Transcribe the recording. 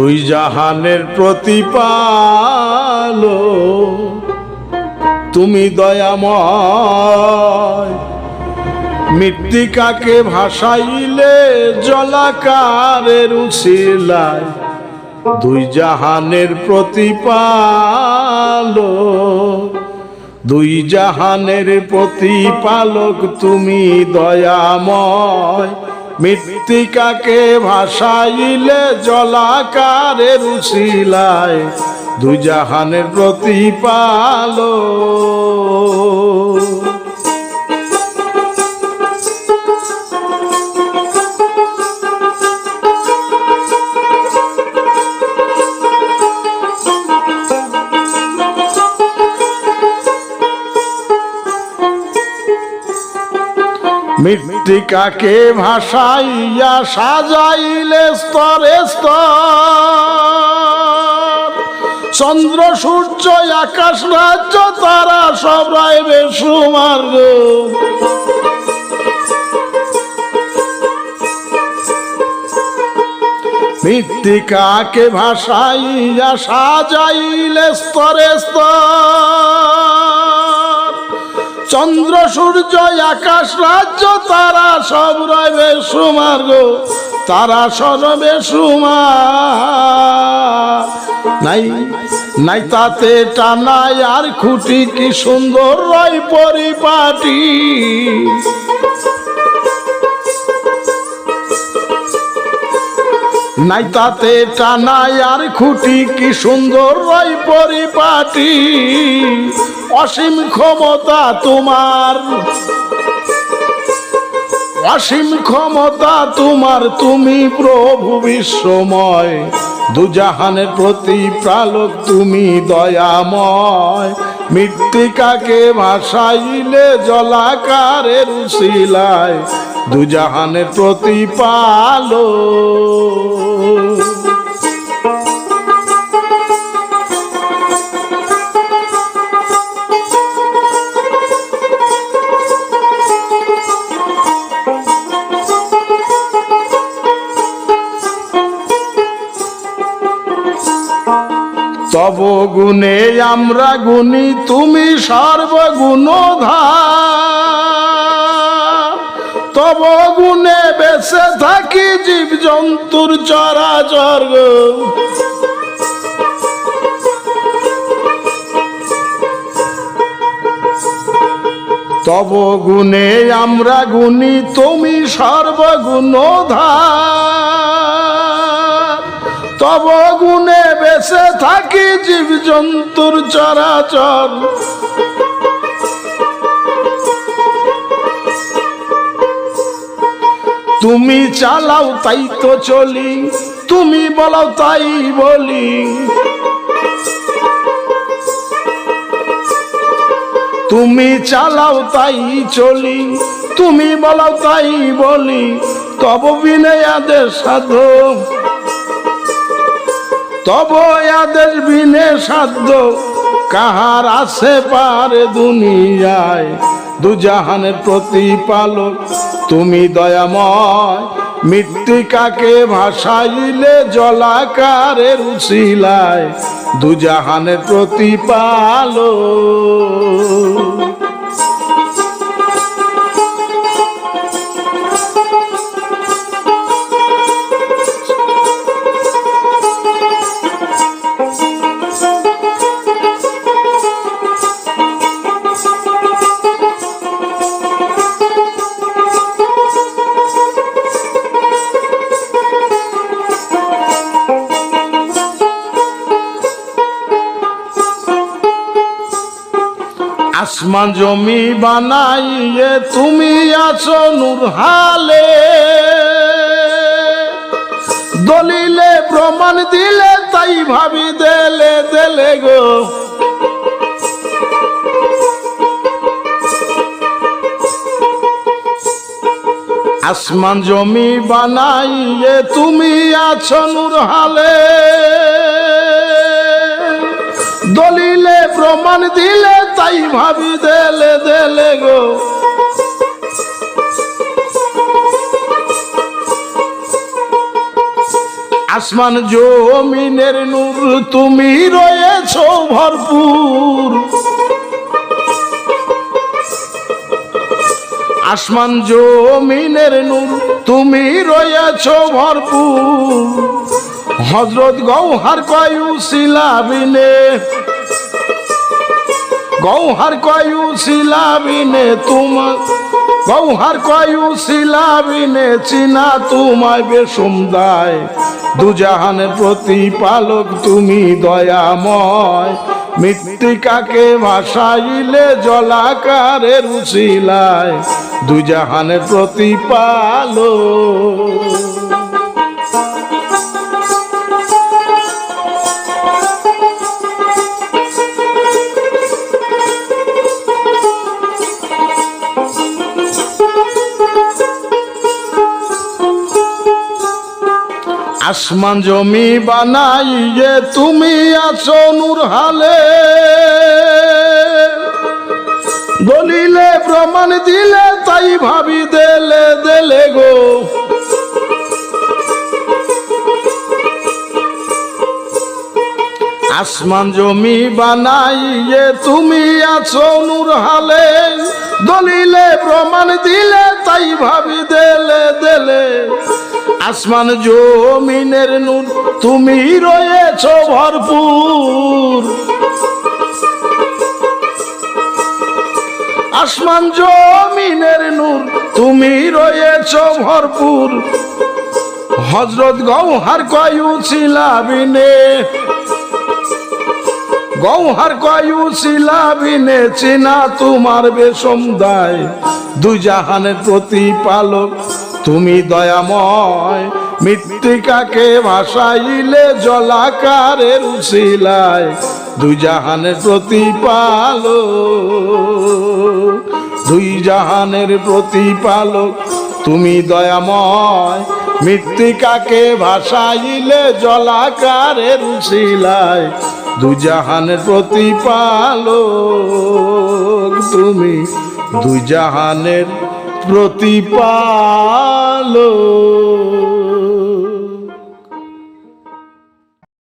দুই জাহানের প্রতিপাল তুমি দয়াময়। মৃত্তিকাকে ভাসাইলে জলাকারের উছিলায় দুই জাহানের প্রতিপাল দুই জাহানের প্রতিপালক তুমি দয়াময়। মৃত্তিকাকে ভাসাইলে জলাকারে রুশিলায় দুই জাহানের প্রতিপালক। মৃত্তিকাকে ভাসাইয়া সাজাইলে স্তরে স্তর। চন্দ্র, সূর্য, আকাশ, রাজ্য, তারা সব বেসুমার্গ মৃত্তিকাকে ভাসাইয়া সাজাইলে স্তরে স্তর। চন্দ্র, সূর্য, আকাশ, রাজ্য, তারা সব রবে সুমার্গ। তারা সরবে সুমার। নাই নাই তাতে টানাই আর খুঁটি কি সুন্দর রয় পরিপাটি। নাই তাতে টানাই আর খুঁটি কি সুন্দর রয় পরিপাটি। অসীম ক্ষমতা তোমার। অসীম ক্ষমতা তোমার, তুমি প্রভু বিশ্বময়। দুজাহানের প্রতি প্রালক তুমি দয়াময়। মৃত্তিকাকে ভাসাইলে জলাকারের উশিলায় দুজাহানের প্রতিপালো তব গুণে আমরা গুণী, তুমি সর্বগুণধার তব গুণে বেঁচে থাকি জীব জন্তুর চরাচর। তব গুণে আমরা গুণী, তুমি সর্বগুণধার তব গুণে বেঁচে থাকি জীব জন্তুর চরাচর। তুমি চালাও তাই তো চলি, তুমি বলাও তাই বলি। তুমি চালাও তাই চলি, তুমি বলাও তাই বলি, তব বিনয় আদেশ সাধু তব আদেশ বিনে সাধ্য, কাহার আছে পারে দুনিয়ায়। দুজাহানের প্রতিপালক, তুমি দয়াময়। মৃত্তিকাকে ভাসাইলে, জলাকারের উশিলায়। দুজাহানের প্রতিপালক। আসমান জমি বানাইয়ে তুমি আছো নুরহালে দলিলে প্রমাণ দিলে তাই ভাবি দেলে দেলে গো। আসমান জমি বানাইয়ে তুমি আছো নুরহালে দলিলে প্রমাণ দিলে তাই ভাবি দেলে দেলে গো। আসমান জমিনের নূর তুমি রয়েছ ভরপুর। আসমান জমিনের নূর তুমি রয়েছ ভরপুর। হজরত গৌহার কয়ু শিলাবিনে গৌহার কয়ু শিলাবিনে তোমার গৌহার কয়ু শিলাবিনে চিনা তোমায় বেসুম দায়। দুজাহানের প্রতিপালক তুমি দয়াময়, মৃত্তিকাকে ভাসাইলে জলাকারের উচিলায় দুজাহানের প্রতিপালক আসমান জমি বানাইয়ে তুমি আছো নূর হালে। দলিলে প্রমাণ দিলে তাই ভাবি দেলে দেলে গো। আসমান জমি বানাইয়ে তুমি আছো নূর হালে। দলিলে প্রমাণ দিলে তাই ভাবি দেলে দেলে। আসমান জমিনের নূর, তুমি রয়েছ ভরপুর। আসমান জমিনের নূর, তুমি রয়েছ ভরপুর। হজরত গৌহার কয়ু ছিলাবিনে গৌহার কয়ু শিলাবিনে চিনা তোমার বেশম দায়। দুই জাহানের প্রতিপালক তুমি দয়াময় মৃত্তিকাকে ভাসাইলে জলাকারের উশিলায়, দুই জাহানের প্রতিপালক, দুই জাহানের প্রতিপালক। তুমি দয়াময় মৃত্তিকাকে ভাসাইলে জলাকারের উশিলায় দুজাহানের প্রতিপালক। তুমি দুজাহানের প্রতিপালক।